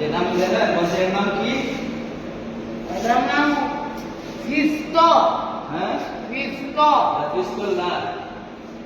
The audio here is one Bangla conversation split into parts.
এর নাম কি জানেন মঞ্চের নাম কি এটার নাম পিস্তল হ্যাঁ পিস্তল পিস্তল না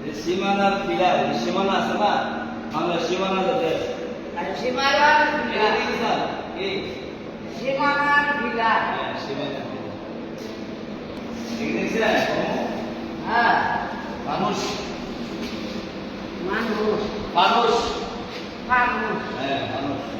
যে সীমানার পিলার যে সীমানা আছে না বাংলা সীমানা যাতে আর সীমানার স্যার এই সীমানার ভিলা হ্যাঁ সীমানা ঠিক দেখছেন হ্যাঁ মানুষ মানুষ মানুষ মানুষ হ্যাঁ মানুষ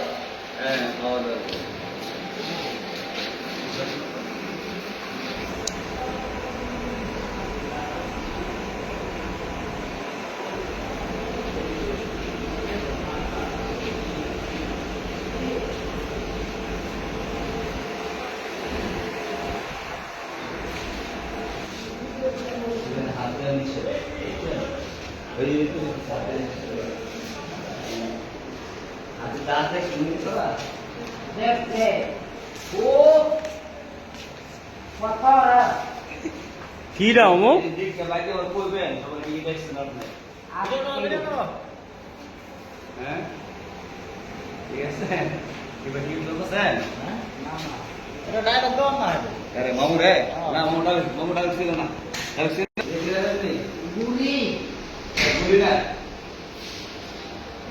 হাতে নিচে ওই হাতে নিচে হাতে দাঁতে শুনি তো। দেখতে ও কথা কি রা অমুক দিকে ওর কইবেন সবাই কি দেখছেন আপনি? আগে হ্যাঁ? ঠিক আছে। এবার কি বলতেছেন এটা ডায়লগ দাও না। আরে মামু রে। না মামু ডাল মামু ডাল ছিল না। ডাল বুঝলি না।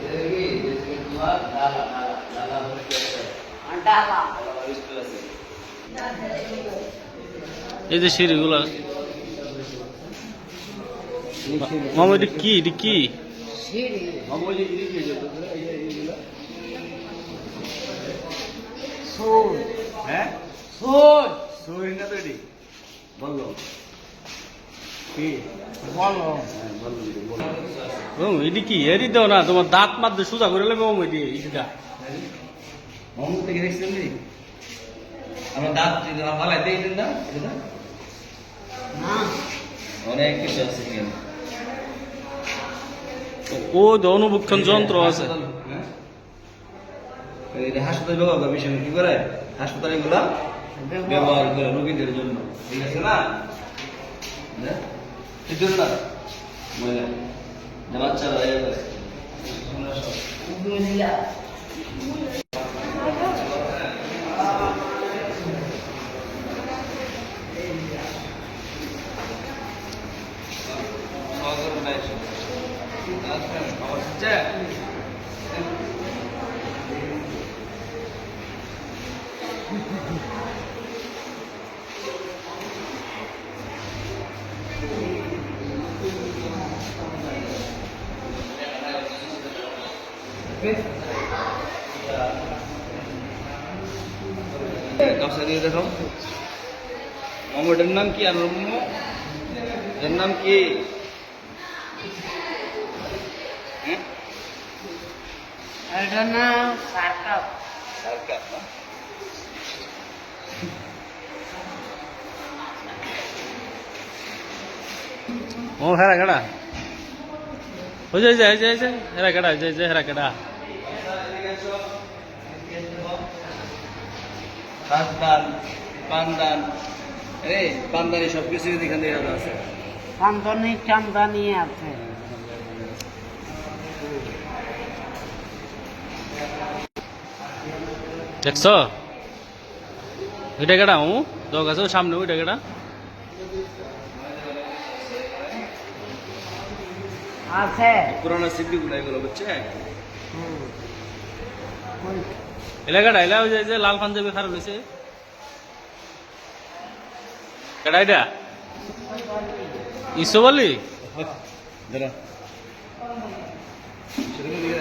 এটা কি যেটা তোমার ডালা ডালা ডালা হয়ে ডালা। ডালা হয়ে এই যে সিঁড়িগুলো। মামা এটা কি? এটা কি? হ্যাঁ? সুর সরি না তো বলল কি বলো হ্যাঁ বলল বলল ও এটি কি? দাও না তোমার দাঁত সোজা করে এটি থেকে আমরা দাঁত যদি আমরা ভালো দিয়ে দিন না। অনেক কিছু আছে ও যে যন্ত্র আছে। হ্যাঁ? হাসপাতাল ব্যবহার করে বিষয় কি করে? হাসপাতাল এগুলা ব্যবহার করে রোগীদের জন্য। ঠিক আছে না? হ্যাঁ? জন্য না মহিলা যে বাচ্চারা এ করে। তোমরা সব। গুলিয়া সহকর্মী নাই সব। আসবেন, খবর শুনছে? কাউসা দিয়ে দেখো মোহাম্মদের নাম কি আর ওর মোমো এর নাম কি হ্যাঁ এটা নাম সার্কাস সরকার না ও হেরা কেডা ও যাই যাই যাই যাই হেরা কেডা যাই যাই হেরা কেডা পানদান রে পানদানি সব কিছু এখান থেকে আছে। চান্দনি চান্দানি আছে। দেখছ? ওইটা কেডা ও দোক আছে সামনে ওইটা কেডা? আছে। পুরানো সিদ্ধি গুলো এগুলো বুঝছে? হুম। ওই এলা ওই যে- লাল পাঞ্জাবি খারাপ হয়েছে। কেডা এটা? ইসো বলি দাঁড়া। সেরকম দিয়ে